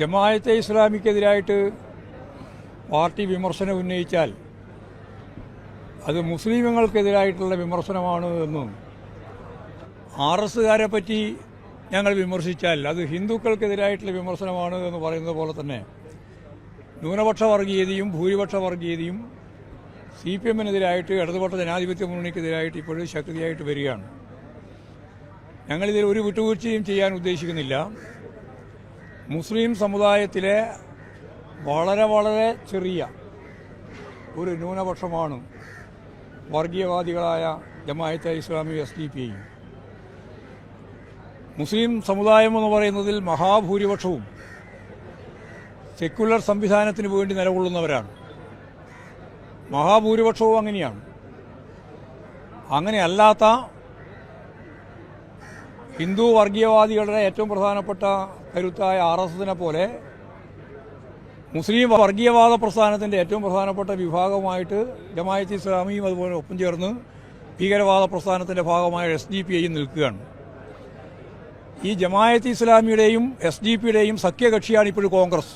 Jamaat-e ഇസ്ലാമിക്കെതിരായിട്ട് party വിമർശനം ഉന്നയിച്ചാൽ അത് മുസ്ലിമുകൾക്കെതിരായിട്ടുള്ള വിമർശനമാണ് എന്നും ആർ എസ്സുകാരെ പറ്റി ഞങ്ങൾ വിമർശിച്ചാൽ അത് ഹിന്ദുക്കൾക്കെതിരായിട്ടുള്ള വിമർശനമാണ് എന്ന് പറയുന്നത് പോലെ തന്നെ ന്യൂനപക്ഷ വർഗീയതയും ഭൂരിപക്ഷ വർഗീയതയും സി പി എമ്മിനെതിരായിട്ട് ഇടതുപക്ഷ ജനാധിപത്യ മുന്നണിക്കെതിരായിട്ട് ഇപ്പോഴും ശക്തിയായിട്ട് വരികയാണ്. ഞങ്ങളിതിൽ ഒരു വിട്ടുവീഴ്ചയും ചെയ്യാൻ ഉദ്ദേശിക്കുന്നില്ല. മുസ്ലിം സമുദായത്തിലെ വളരെ വളരെ ചെറിയ ഒരു ന്യൂനപക്ഷമാണ് വർഗീയവാദികളായ Jamaat e Islami S D P I. മുസ്ലിം സമുദായം എന്ന് പറയുന്നതിൽ മഹാഭൂരിപക്ഷവും സെക്യുലർ സംവിധാനത്തിന് വേണ്ടി നിലകൊള്ളുന്നവരാണ്. മഹാഭൂരിപക്ഷവും അങ്ങനെയാണ്. അങ്ങനെയല്ലാത്ത ഹിന്ദു വർഗീയവാദികളുടെ ഏറ്റവും പ്രധാനപ്പെട്ട കരുത്തായ ആർ എസ് എസിനെ പോലെ മുസ്ലിം വർഗീയവാദ പ്രസ്ഥാനത്തിന്റെ ഏറ്റവും പ്രധാനപ്പെട്ട വിഭാഗമായിട്ട് ജമായത്ത് ഇസ്ലാമിയും അതുപോലെ ഒപ്പം ചേർന്ന് ഭീകരവാദ പ്രസ്ഥാനത്തിന്റെ ഭാഗമായ എസ് ഡി പി ഐയും നിൽക്കുകയാണ്. ഈ ജമായത്ത് ഇസ്ലാമിയുടെയും എസ് ഡി പിയുടെയും സഖ്യകക്ഷിയാണ് ഇപ്പോൾ കോൺഗ്രസ്.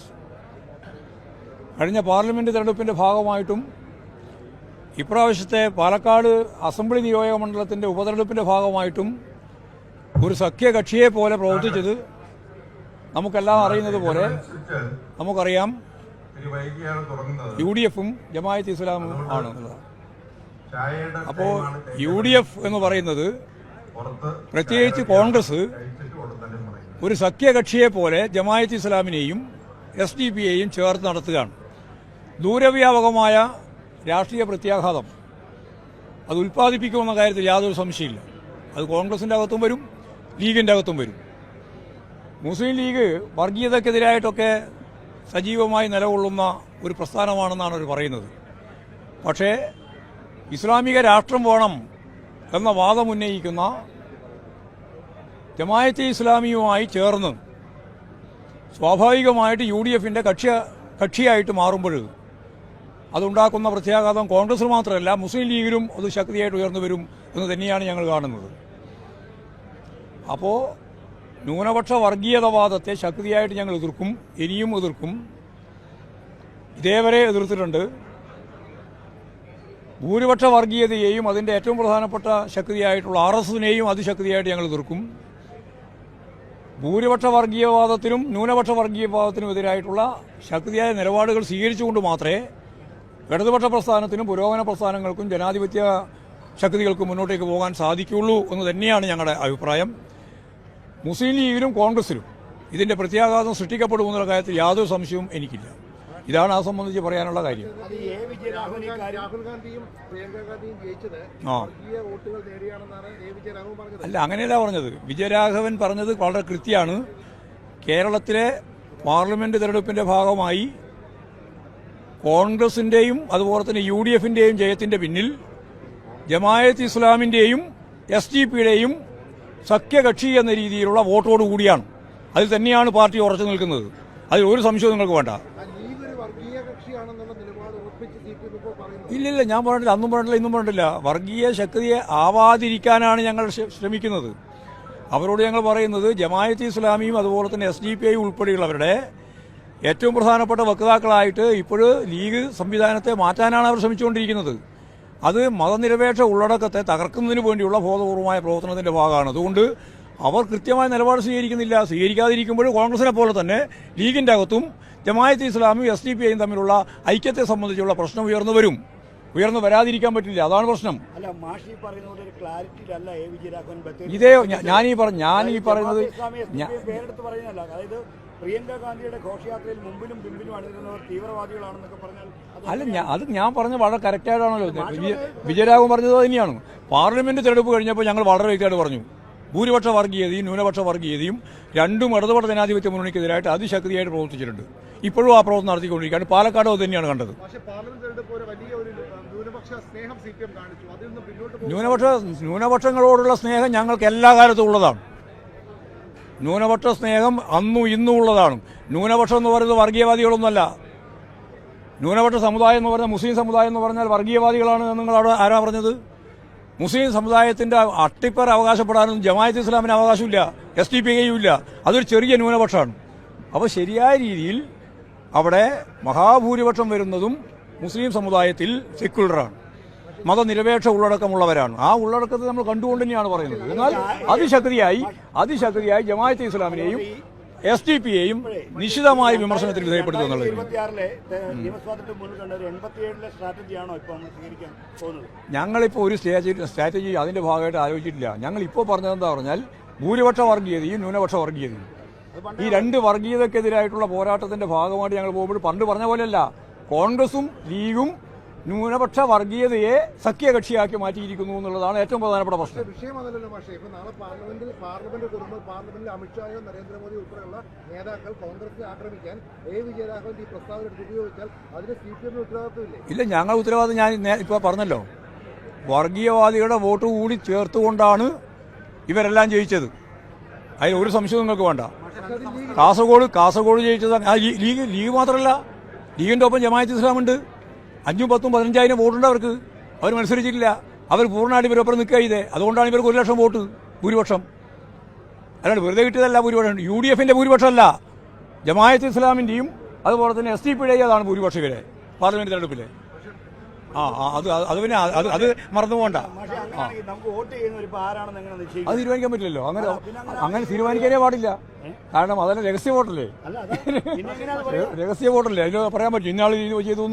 കഴിഞ്ഞ പാർലമെന്റ് തെരഞ്ഞെടുപ്പിന്റെ ഭാഗമായിട്ടും ഇപ്രാവശ്യത്തെ പാലക്കാട് അസംബ്ലി നിയോജക മണ്ഡലത്തിന്റെ ഉപതെരഞ്ഞെടുപ്പിന്റെ ഭാഗമായിട്ടും ഒരു സഖ്യകക്ഷിയെ പോലെ പ്രവർത്തിച്ചത് നമുക്കെല്ലാം അറിയുന്നത് പോലെ നമുക്കറിയാം യു ഡി എഫും ജമായത്ത് ഇസ്ലാമും ആണ്. അപ്പോ അപ്പോൾ യു ഡി എഫ് എന്ന് പറയുന്നത് പ്രത്യേകിച്ച് കോൺഗ്രസ് ഒരു സഖ്യകക്ഷിയെ പോലെ ജമായത്ത് ഇസ്ലാമിനെയും എസ് ഡി പി യെയും ചേർത്ത് നടത്തുകയാണ്. ദൂരവ്യാപകമായ രാഷ്ട്രീയ പ്രത്യാഘാതം. അത് ഉൽപ്പാദിപ്പിക്കുമെന്ന കാര്യത്തിൽ യാതൊരു സംശയമില്ല അത് കോൺഗ്രസിന്റെ അകത്തും വരും ലീഗിന്റെ അകത്തും വരും. മുസ്ലിം ലീഗ് വർഗീയതക്കെതിരായിട്ടൊക്കെ സജീവമായി നിലകൊള്ളുന്ന ഒരു പ്രസ്ഥാനമാണെന്നാണ് അവർ പറയുന്നത്. പക്ഷേ ഇസ്ലാമിക രാഷ്ട്രം വേണം എന്ന വാദം ഉന്നയിക്കുന്ന ജമായത്തെ ഇസ്ലാമിയുമായി ചേർന്ന് സ്വാഭാവികമായിട്ട് യു ഡി എഫിന്റെ കക്ഷി കക്ഷിയായിട്ട് മാറുമ്പോൾ അതുണ്ടാക്കുന്ന പ്രത്യാഘാതം കോൺഗ്രസ് മാത്രമല്ല മുസ്ലിം ലീഗിലും അത് ശക്തിയായിട്ട് ഉയർന്നു വരും എന്ന് തന്നെയാണ് ഞങ്ങൾ കാണുന്നത്. അപ്പോൾ ന്യൂനപക്ഷ വർഗീയതവാദത്തെ ശക്തിയായിട്ട് ഞങ്ങൾ എതിർക്കും ഇനിയും എതിർക്കും. ഇതേവരെ എതിർത്തിട്ടുണ്ട്. ഭൂരിപക്ഷ വർഗീയതയെയും അതിന്റെ ഏറ്റവും പ്രധാനപ്പെട്ട ശക്തിയായിട്ടുള്ള ആർ എസ് എസിനെയും അതിശക്തിയായിട്ട് ഞങ്ങൾ എതിർക്കും. ഭൂരിപക്ഷ വർഗീയവാദത്തിനും ന്യൂനപക്ഷ വർഗീയവാദത്തിനും എതിരായിട്ടുള്ള ശക്തിയായ നിലപാടുകൾ സ്വീകരിച്ചുകൊണ്ട് മാത്രമേ ഇടതുപക്ഷ പ്രസ്ഥാനത്തിനും പുരോഗമന പ്രസ്ഥാനങ്ങൾക്കും ജനാധിപത്യ ശക്തികൾക്കും മുന്നോട്ടേക്ക് പോകാൻ സാധിക്കുള്ളൂ എന്ന് തന്നെയാണ് ഞങ്ങളുടെ അഭിപ്രായം. മുസ്ലിം ലീഗിലും കോൺഗ്രസിലും ഇതിന്റെ പ്രത്യാഘാതം സൃഷ്ടിക്കപ്പെടുമെന്നുള്ള കാര്യത്തിൽ യാതൊരു സംശയവും എനിക്കില്ല. ഇതാണ് ആ സംബന്ധിച്ച് പറയാനുള്ള കാര്യം. അല്ല അങ്ങനെയല്ല പറഞ്ഞത്. വിജയരാഘവൻ പറഞ്ഞത് വളരെ കൃത്യമാണ്. കേരളത്തിലെ പാർലമെന്റ് തെരഞ്ഞെടുപ്പിന്റെ ഭാഗമായി കോൺഗ്രസിന്റെയും അതുപോലെ തന്നെ യു ഡി എഫിന്റെയും ജയത്തിന്റെ പിന്നിൽ ജമായത്ത് ഇസ്ലാമിന്റെയും എസ് ഡി പിയുടെയും സഖ്യകക്ഷി എന്ന രീതിയിലുള്ള വോട്ടോട് കൂടിയാണ്. അതിൽ തന്നെയാണ് പാർട്ടി ഉറച്ചു നിൽക്കുന്നത്. അതിൽ ഒരു സംശയവും നിങ്ങൾക്ക് വേണ്ട. ഇല്ലില്ല ഞാൻ പറഞ്ഞിട്ടില്ല. അന്നും പറഞ്ഞില്ല ഇന്നും പറഞ്ഞിട്ടില്ല. വർഗീയ ശക്തിയെ ആവാതിരിക്കാനാണ് ഞങ്ങൾ ശ്രമിക്കുന്നത്. അവരോട് ഞങ്ങൾ പറയുന്നത് ജമായത്ത് ഇസ്ലാമിയും അതുപോലെ തന്നെ എസ് ഡി പി ഐ ഉൾപ്പെടെയുള്ളവരുടെ ഏറ്റവും പ്രധാനപ്പെട്ട വക്താക്കളായിട്ട് ഇപ്പോൾ ലീഗ് സംവിധാനത്തെ മാറ്റാനാണ് അവർ ശ്രമിച്ചുകൊണ്ടിരിക്കുന്നത്. അത് മതനിരപേക്ഷ ഉള്ളടക്കത്തെ തകർക്കുന്നതിന് വേണ്ടിയുള്ള ബോധപൂർവമായ പ്രവർത്തനത്തിന്റെ ഭാഗമാണ്. അതുകൊണ്ട് അവർ കൃത്യമായ നിലപാട് സ്വീകരിക്കുന്നില്ല. സ്വീകരിക്കാതിരിക്കുമ്പോൾ കോൺഗ്രസിനെ പോലെ തന്നെ ലീഗിന്റെ അകത്തും ജമായത്ത് ഇസ്ലാമും എസ് ഡി പി ഐയും തമ്മിലുള്ള ഐക്യത്തെ സംബന്ധിച്ചുള്ള പ്രശ്നം ഉയർന്നു വരും. ഉയർന്നു വരാതിരിക്കാൻ പറ്റില്ല. അതാണ് പ്രശ്നം. ഇതേ ഞാൻ ഞാനീ പറഞ്ഞ ഞാൻ ഈ പറയുന്നത് പ്രിയങ്ക ഗാന്ധിയുടെ ഘോഷയാത്രയിൽ മുമ്പിലും പിമ്പിലും അണിനിരുന്നവർ തീവ്രവാദികളാണെന്നൊക്കെ പറഞ്ഞാൽ അല്ല ഞാൻ അത് ഞാൻ പറഞ്ഞ വളരെ കറക്റ്റായിട്ടാണല്ലോ വിജയ വിജയരാഘവൻ പറഞ്ഞത് അത് തന്നെയാണ്. പാർലമെന്റ് തെരഞ്ഞെടുപ്പ് കഴിഞ്ഞപ്പോൾ ഞങ്ങൾ വളരെ വ്യക്തമായിട്ട് പറഞ്ഞു. ഭൂരിപക്ഷ വർഗീയതയും ന്യൂനപക്ഷ വർഗീയതയും രണ്ടും ഇടതുപക്ഷ ജനാധിപത്യ മുന്നണിക്കെതിരായിട്ട് അതിശക്തിയായിട്ട് പ്രവർത്തിച്ചിട്ടുണ്ട്. ഇപ്പോഴും ആ പ്രവർത്തനം നടത്തിക്കൊണ്ടിരിക്കുകയാണ്. പാലക്കാട് അത് തന്നെയാണ് കണ്ടത്. ന്യൂനപക്ഷ ന്യൂനപക്ഷങ്ങളോടുള്ള സ്നേഹം ഞങ്ങൾക്ക് എല്ലാ കാലത്തും ഉള്ളതാണ്. ന്യൂനപക്ഷ സ്നേഹം അന്നും ഇന്നും ഉള്ളതാണ്. ന്യൂനപക്ഷം എന്ന് പറയുന്നത് വർഗീയവാദികളൊന്നുമല്ല. ന്യൂനപക്ഷ സമുദായം എന്ന് പറഞ്ഞാൽ മുസ്ലിം സമുദായം എന്ന് പറഞ്ഞാൽ വർഗീയവാദികളാണ് നിങ്ങൾ അവിടെ ആരാ പറഞ്ഞത്? മുസ്ലിം സമുദായത്തിന്റെ അട്ടിപ്പർ അവകാശപ്പെടാനും ജമായത്ത് ഇസ്ലാമിന് അവകാശമില്ല. എസ് ടി പി ഇല്ല. അതൊരു ചെറിയ ന്യൂനപക്ഷമാണ്. അപ്പോൾ ശരിയായ രീതിയിൽ അവിടെ മഹാഭൂരിപക്ഷം വരുന്നതും മുസ്ലിം സമുദായത്തിൽ സെക്യുലറാണ്. മതനിരപേക്ഷ ഉള്ളടക്കമുള്ളവരാണ്. ആ ഉള്ളടക്കത്തെ നമ്മൾ കണ്ടുകൊണ്ട് തന്നെയാണ് പറയുന്നത്. എന്നാൽ അതിശക്തിയായി അതിശക്തിയായി ജമാഅത്തെ ഇസ്ലാമിനെയും എസ് ഡി പിയെയും വിമർശനത്തിന് വിധേയപ്പെടുത്തുക എന്നുള്ളത്. ഒരു എൺപത്തിയേഴിലെ നമ്മൾ സ്വീകരിക്കാൻ പോകുന്നത്? ഞങ്ങളിപ്പോൾ ഒരു സ്റ്റേജ് സ്ട്രാറ്റജി അതിന്റെ ഭാഗമായിട്ട് ആലോചിച്ചിട്ടില്ല. ഞങ്ങൾ ഇപ്പോൾ പറഞ്ഞത് എന്താ പറഞ്ഞാൽ ഭൂരിപക്ഷ വർഗീയതയും ന്യൂനപക്ഷ വർഗീയതയും. ഈ രണ്ട് വർഗീയതക്കെതിരായിട്ടുള്ള പോരാട്ടത്തിന്റെ ഭാഗമായിട്ട് ഞങ്ങൾ പോകുമ്പോൾ പണ്ട് പറഞ്ഞ പോലെയല്ല. കോൺഗ്രസും ലീഗും ന്യൂനപക്ഷ വർഗീയതയെ സഖ്യകക്ഷിയാക്കി മാറ്റിയിരിക്കുന്നു എന്നുള്ളതാണ് ഏറ്റവും പ്രധാനപ്പെട്ട പ്രശ്നം. വിഷയം അതല്ലല്ലോ പക്ഷേ ഇപ്പൊ നാളെ പാർലമെന്റിൽ പാർലമെന്റ് കുടുംബം പാർലമെന്റിൽ അമിത്ഷായോ നരേന്ദ്രമോദി ഉൾപ്പെടെയുള്ള നേതാക്കൾ കോൺഗ്രസിനെ ആക്രമിക്കാൻ എ വിജയരാഘവൻ ഈ പ്രസ്താവന എടുത്ത് ഉപയോഗിച്ചാൽ അതിന് സി പി എമ്മിന് ഉത്തരവാദിത്വമില്ലേ ഇല്ല? ഞങ്ങൾ ഉത്തരവാദിത്വം ഞാൻ ഇപ്പൊ ഇപ്പോൾ പറഞ്ഞല്ലോ. വർഗീയവാദികളുടെ വോട്ട് കൂടി ചേർത്തുകൊണ്ടാണ് ഇവരെല്ലാം ജയിച്ചത്. അതിൽ ഒരു സംശയം നിങ്ങൾക്ക് വേണ്ട. കാസർഗോഡ് കാസർഗോഡ് ജയിച്ചത് ലീഗ് ലീഗ് മാത്രമല്ല ലീഗിന്റെ ഒപ്പം ജമാഅത്ത് ഇസ്ലാമുണ്ട്. അഞ്ചും പത്തും പതിനഞ്ചായിരം വോട്ടുണ്ട് അവർക്ക്. അവർ മത്സരിച്ചിട്ടില്ല. അവർ പൂർണമായിട്ട് ഇവരൊപ്പം നിൽക്കുക ചെയ്തേ. അതുകൊണ്ടാണ് ഇവർക്ക് ഒരു ലക്ഷം വോട്ട് ഭൂരിപക്ഷം. അല്ലാണ്ട് വെറുതെ കിട്ടിയതല്ല ഭൂരിപക്ഷം. യു ഡി എഫിന്റെ ഭൂരിപക്ഷമല്ല. ജമാഅത്ത് ഇസ്ലാമിന്റെയും അതുപോലെ തന്നെ എസ് ഡി പിയുടെയും അതാണ് ഭൂരിപക്ഷം ഇവരെ. പാർലമെന്റ് തെരഞ്ഞെടുപ്പിൽ ആ ആ, അത് അത് അത് പിന്നെ അത് അത് മറന്നു പോകണ്ട അത് തീരുമാനിക്കാൻ പറ്റില്ലല്ലോ. അങ്ങനെ അങ്ങനെ തീരുമാനിക്കാനേ പാടില്ല. കാരണം അതല്ല രഹസ്യ വോട്ടല്ലേ? രഹസ്യ വോട്ടല്ലേ? അതിന് പറയാൻ പറ്റും. ഇന്നാൾ ചെയ്തു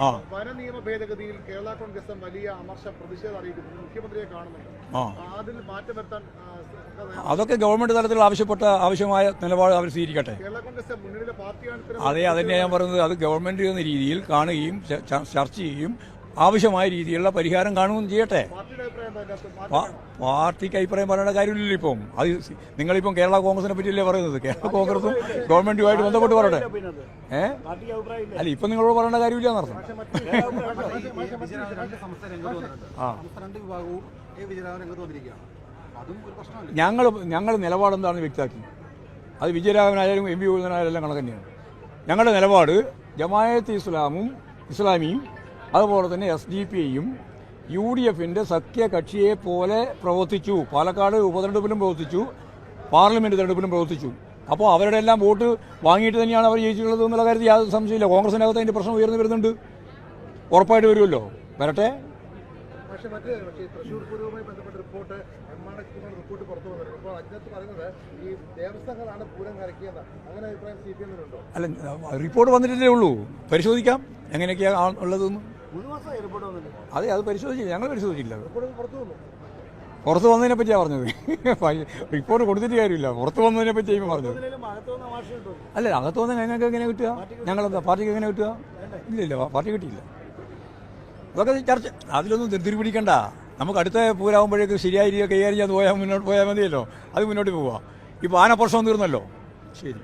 ആ. വന നിയമ ഭേദഗതിയിൽ കേരള കോൺഗ്രസ് വലിയ അമർശ പ്രതിഷേധം അറിയിക്കുന്നു. മുഖ്യമന്ത്രിയെ കാണുന്നുണ്ട്. അതൊക്കെ ഗവൺമെന്റ് തലത്തിൽ ആവശ്യപ്പെട്ട ആവശ്യമായ നിലപാട് അവർ സ്വീകരിക്കട്ടെ അതെ അതന്നെ ഞാൻ പറയുന്നത് അത് ഗവൺമെന്റ് എന്ന രീതിയിൽ കാണുകയും ചർച്ച ചെയ്യുകയും ആവശ്യമായ രീതിയിലുള്ള പരിഹാരം കാണുകയും ചെയ്യട്ടെ പാർട്ടിക്ക് അഭിപ്രായം പറയേണ്ട കാര്യമില്ലല്ലോ ഇപ്പം അത് നിങ്ങളിപ്പം കേരള കോൺഗ്രസിനെ പറ്റിയല്ലേ പറയുന്നത് കേരള കോൺഗ്രസും ഗവൺമെന്റുമായിട്ട് ബന്ധപ്പെട്ട് പറയട്ടെ ഏ അല്ല ഇപ്പം നിങ്ങളോട് പറയേണ്ട കാര്യമില്ല എന്നർത്ഥം ആ വിജയരാഘവൻ രംഗത്ത് വന്നിരിക്കുകയാണ് അതും ഒരു ഞങ്ങൾ ഞങ്ങൾ നിലപാടെന്താണെന്ന് വ്യക്തമാക്കി. അത് വിജയരാഘവനായാലും എം പി ഗോവിന്ദനായാലും എല്ലാം കണക്ക് തന്നെയാണ്. ഞങ്ങളുടെ നിലപാട് ജമായത്ത് ഇസ്ലാമും ഇസ്ലാമിയും അതുപോലെ തന്നെ എസ് ഡി പി ഐയും യു ഡി എഫിന്റെ സഖ്യകക്ഷിയെ പോലെ പ്രവർത്തിച്ചു. പാലക്കാട് ഉപതെരഞ്ഞെടുപ്പിലും പ്രവർത്തിച്ചു. പാർലമെന്റ് തെരഞ്ഞെടുപ്പിലും പ്രവർത്തിച്ചു. അപ്പോൾ അവരുടെ എല്ലാം വോട്ട് വാങ്ങിയിട്ട് തന്നെയാണ് അവർ ജയിച്ചിട്ടുള്ളത് എന്നുള്ള കാര്യത്തിൽ യാതൊരു സംശയമില്ല കോൺഗ്രസിനകത്ത് അതിന്റെ പ്രശ്നം ഉയർന്നു വരുന്നുണ്ട്. ഉറപ്പായിട്ട് വരുമല്ലോ. വരട്ടെ. പക്ഷേ മറ്റേ പക്ഷേ തൃശ്ശൂർ പൂരവുമായി ബന്ധപ്പെട്ട റിപ്പോർട്ട് എം ആർ റിപ്പോർട്ട് പുറത്തു വന്നിട്ടുണ്ട്. അപ്പോൾ അതിനകത്ത് പറയുന്നത് ഈ ദേവസ്വങ്ങളാണ് പൂരം കരക്കിയെന്ന് അങ്ങനെ അഭിപ്രായം സി പി എമ്മിനുണ്ടോ? അല്ല റിപ്പോർട്ട് വന്നിട്ടില്ലേ ഉള്ളൂ. പരിശോധിക്കാം. എങ്ങനെയൊക്കെയാണ് ഉള്ളതെന്ന്. അതെ അത് പരിശോധിച്ചില്ല. ഞങ്ങൾ പരിശോധിച്ചില്ല പുറത്തു വന്നതിനെ പറ്റിയാണ് പറഞ്ഞത്. റിപ്പോർട്ട് കൊടുത്തിട്ട് കാര്യമില്ല. പുറത്ത് വന്നതിനെ പറ്റി പറഞ്ഞത്. അല്ല അകത്ത് വന്ന ഞങ്ങൾക്ക് എങ്ങനെ കിട്ടുക? ഞങ്ങളെന്താ? പാർട്ടിക്ക് എങ്ങനെ കിട്ടുക? ഇല്ല ഇല്ല പാർട്ടി കിട്ടിയില്ല. അതൊക്കെ ചർച്ച അതിലൊന്നും തിരുത്തിരി പിടിക്കണ്ട. നമുക്ക് അടുത്ത പൂരാകുമ്പോഴേക്ക് ശരിയായ രീതിയിൽ കൈകാര്യം ചെയ്ത് പോയാൽ മുന്നോട്ട് പോയാൽ മതിയല്ലോ. അത് മുന്നോട്ട് പോവാം. ഇപ്പോൾ ആനപ്രശ്നം തീർന്നല്ലോ. ശരി.